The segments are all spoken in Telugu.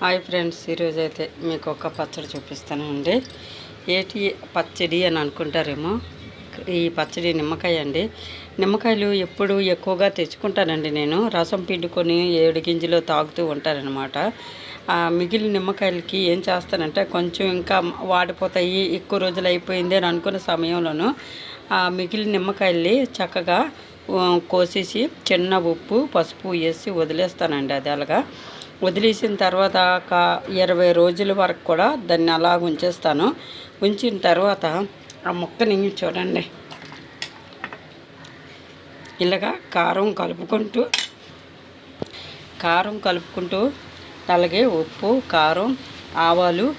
హాయ్ ఫ్రెండ్స్ ఈరోజు అయితే మీకు ఒక పచ్చడి చూపిస్తానండి. ఏటి పచ్చడి అని అనుకుంటారేమో? ఈ పచ్చడి నిమ్మకాయ అండి. నిమ్మకాయలు ఎప్పుడు ఎక్కువగా తెచ్చుకుంటానండి నేను. రసం పిండుకొని ఏడు గింజలు తాగుతూ ఉంటారనమాట మిగిలిన నిమ్మకాయలకి ఏం చేస్తానంటే కొంచెం ఇంకా వాడిపోతాయి ఎక్కువ రోజులు అయిపోయింది అని అనుకున్న సమయంలోనూ ఆ మిగిలిన నిమ్మకాయల్ని చక్కగా కోసేసి చిన్న ఉప్పు పసుపు వేసి వదిలేస్తానండి అది అలాగా. వదిలేసిన తర్వాత ఒక ఇరవై రోజుల వరకు కూడా దాన్ని అలా ఉంచేస్తాను. ఉంచిన తర్వాత ఆ ముక్కని చూడండి. ఇలాగా కారం కలుపుకుంటూ కారం కలుపుకుంటూ అలాగే ఉప్పు కారం ఆవాలు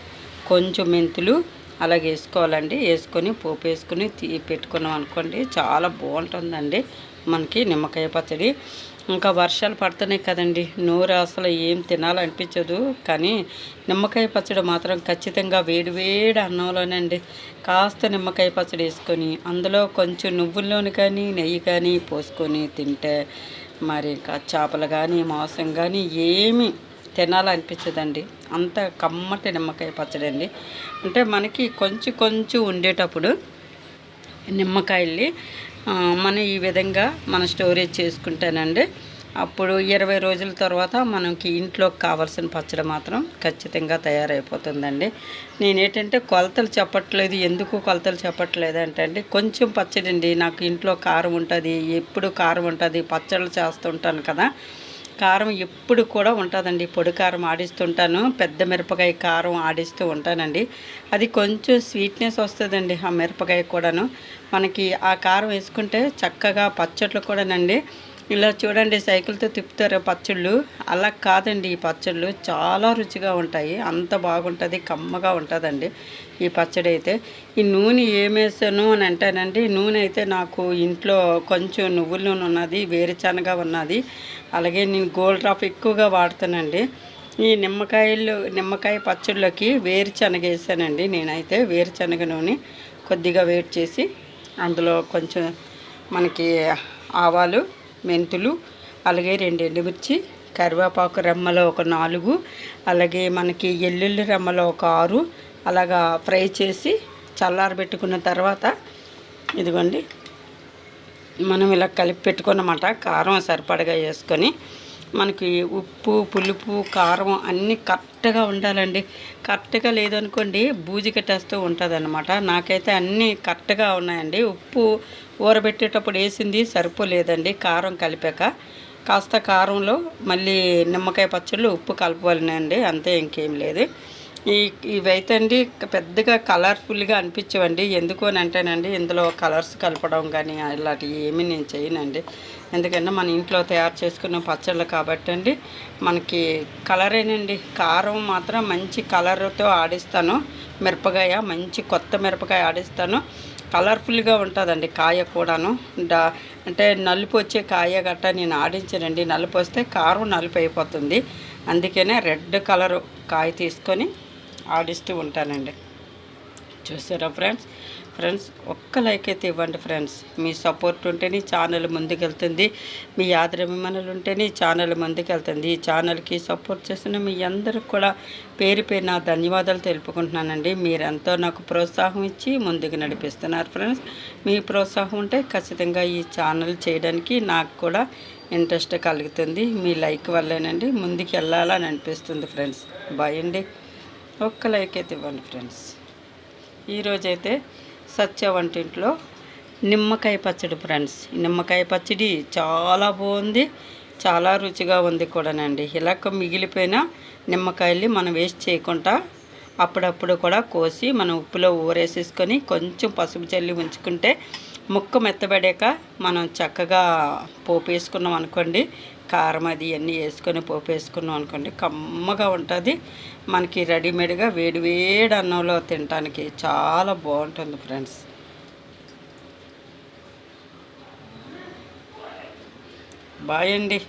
కొంచెం మెంతులు అలాగే వేసుకోవాలండి. వేసుకొని పోపు వేసుకొని పెట్టుకున్నాం అనుకోండి చాలా బాగుంటుందండి మనకి నిమ్మకాయ పచ్చడి. ఇంకా వర్షాలు పడుతున్నాయి కదండి. నోరు అసలు ఏం తినాలనిపించదు. కానీ నిమ్మకాయ పచ్చడి మాత్రం ఖచ్చితంగా వేడి వేడి అన్నంలోనండి. కాస్త నిమ్మకాయ పచ్చడి వేసుకొని అందులో కొంచెం నువ్వుల్లోని కానీ నెయ్యి కానీ పోసుకొని తింటే మరి ఇంకా చేపలు కానీ మాంసం కానీ ఏమి తినాలనిపించదండి. అంత కమ్మటి నిమ్మకాయ పచ్చడి అండి. అంటే మనకి కొంచెం కొంచెం ఉండేటప్పుడు నిమ్మకాయల్ని మనం ఈ విధంగా మనం స్టోరేజ్ చేసుకుంటానండి అప్పుడు ఇరవై రోజుల తర్వాత మనకి ఇంట్లోకి కావాల్సిన పచ్చడి మాత్రం ఖచ్చితంగా తయారైపోతుందండి. నేనేంటంటే కొలతలు చెప్పట్లేదు. ఎందుకు కొలతలు చెప్పట్లేదు అంటే అండి కొంచెం పచ్చడి అండి నాకు ఇంట్లో కారం ఉంటుంది ఎప్పుడు కారం ఉంటుంది పచ్చళ్ళు చేస్తుంటాను కదా. కారం ఎప్పుడు కూడా ఉంటుందండి. పొడి కారం ఆడిస్తుంటాను. పెద్ద మిరపకాయ కారం ఆడిస్తూ ఉంటానండి. అది కొంచెం స్వీట్నెస్ వస్తుందండి ఆ మిరపకాయ కూడాను. మనకి ఆ కారం వేసుకుంటే చక్కగా పచ్చట్లు కూడానండి. ఇలా చూడండి సైకిల్తో తిప్పుతారు పచ్చళ్ళు. అలా కాదండి ఈ పచ్చళ్ళు చాలా రుచిగా ఉంటాయి. అంత బాగుంటుంది కమ్మగా ఉంటుందండి ఈ పచ్చడి అయితే. ఈ నూనె ఏమేసాను అని అంటానండి. నూనె అయితే నాకు ఇంట్లో కొంచెం నువ్వుల నూనె ఉన్నది వేరుచనగా ఉన్నది. అలాగే నేను గోల్డ్ డ్రాప్ ఎక్కువగా వాడుతానండి. ఈ నిమ్మకాయలు నిమ్మకాయ పచ్చళ్ళకి వేరుశనగ వేసానండి. నేనైతే వేరుశనగ నూనె కొద్దిగా వేడి చేసి అందులో కొంచెం మనకి ఆవాలు మెంతులు అలాగే రెండు ఎండుమిర్చి కరివేపాకు రెమ్మలో ఒక నాలుగు అలాగే మనకి ఎల్లుల్లి రెమ్మలు ఒక ఆరు అలాగా ఫ్రై చేసి చల్లారబెట్టుకున్న తర్వాత ఇదిగోండి మనం ఇలా కలిపి పెట్టుకున్నమాట కారం సరిపడగా వేసుకొని మనకి ఉప్పు పులుపు కారం అన్నీ కరెక్ట్గా ఉండాలండి. కరెక్ట్గా లేదనుకోండి బూజి కట్టేస్తూ ఉంటుంది అనమాట నాకైతే అన్నీ కరెక్ట్గా ఉన్నాయండి. ఉప్పు ఊరబెట్టేటప్పుడు వేసింది సరిపోలేదండి. కారం కలిపాక కాస్త కారంలో మళ్ళీ నిమ్మకాయ పచ్చళ్ళు ఉప్పు కలపాలండి అంతే ఇంకేం లేదు. ఈ ఇవైతే అండి పెద్దగా కలర్ఫుల్గా అనిపించవండి. ఎందుకు అని అంటేనండి ఇందులో కలర్స్ కలపడం కానీ ఇలాంటివి ఏమీ నేను చేయనండి. ఎందుకంటే మన ఇంట్లో తయారు చేసుకున్న పచ్చళ్ళు కాబట్టి అండి మనకి కలరేనండి. కారం మాత్రం మంచి కలర్తో ఆడిస్తాను. మిరపకాయ మంచి కొత్త మిరపకాయ ఆడిస్తాను. కలర్ఫుల్గా ఉంటుందండి కాయ కూడాను. డా అంటే నలుపు వచ్చే కాయ గట్ట నేను ఆడించనండి. నలుపు వస్తే కారం నలుపు అయిపోతుంది. అందుకనే రెడ్ కలరు కాయ తీసుకొని ఆడిస్తూ ఉంటానండి. చూసారా ఫ్రెండ్స్? ఫ్రెండ్స్ ఒక్క లైక్ అయితే ఇవ్వండి ఫ్రెండ్స్. మీ సపోర్ట్ ఉంటేనే ఛానల్ ముందుకెళ్తుంది. మీ ఆదరభిమానులు ఉంటేనే ఛానల్ ముందుకెళ్తుంది. ఈ ఛానల్కి సపోర్ట్ చేస్తున్న మీ అందరికి కూడా పేరు పేరు నా ధన్యవాదాలు తెలుపుకుంటున్నానండి. మీరెంతో నాకు ప్రోత్సాహం ఇచ్చి ముందుకు నడిపిస్తున్నారు ఫ్రెండ్స్. మీ ప్రోత్సాహం ఉంటే ఖచ్చితంగా ఈ ఛానల్ చేయడానికి నాకు కూడా ఇంట్రెస్ట్ కలుగుతుంది. మీ లైక్ వల్లేనండి. ముందుకు వెళ్ళాలని అనిపిస్తుంది ఫ్రెండ్స్. బాయ్ అండి. ఒక్క లైక్ అయితే ఇవ్వండి ఫ్రెండ్స్. ఈరోజైతే సత్య వంటింట్లో నిమ్మకాయ పచ్చడి ఫ్రెండ్స్. నిమ్మకాయ పచ్చడి చాలా బాగుంది చాలా రుచిగా ఉంది కూడానండి. ఇలాగ మిగిలిపోయిన నిమ్మకాయల్ని మనం వేస్ట్ చేయకుండా అప్పుడప్పుడు కూడా కోసి మనం ఉప్పులో ఊరేసేసుకొని కొంచెం పసుపు చల్లి ఉంచుకుంటే ముక్క మెత్తబడాక మనం చక్కగా పోపు వేసుకున్నాం అనుకోండి. కారం అది అన్నీ వేసుకొని పోపు వేసుకున్నాం అనుకోండి. కమ్మగా ఉంటుంది. మనకి రెడీమేడ్గా వేడి వేడి అన్నంలో తినడానికి చాలా బాగుంటుంది ఫ్రెండ్స్. బాయ్ అండి.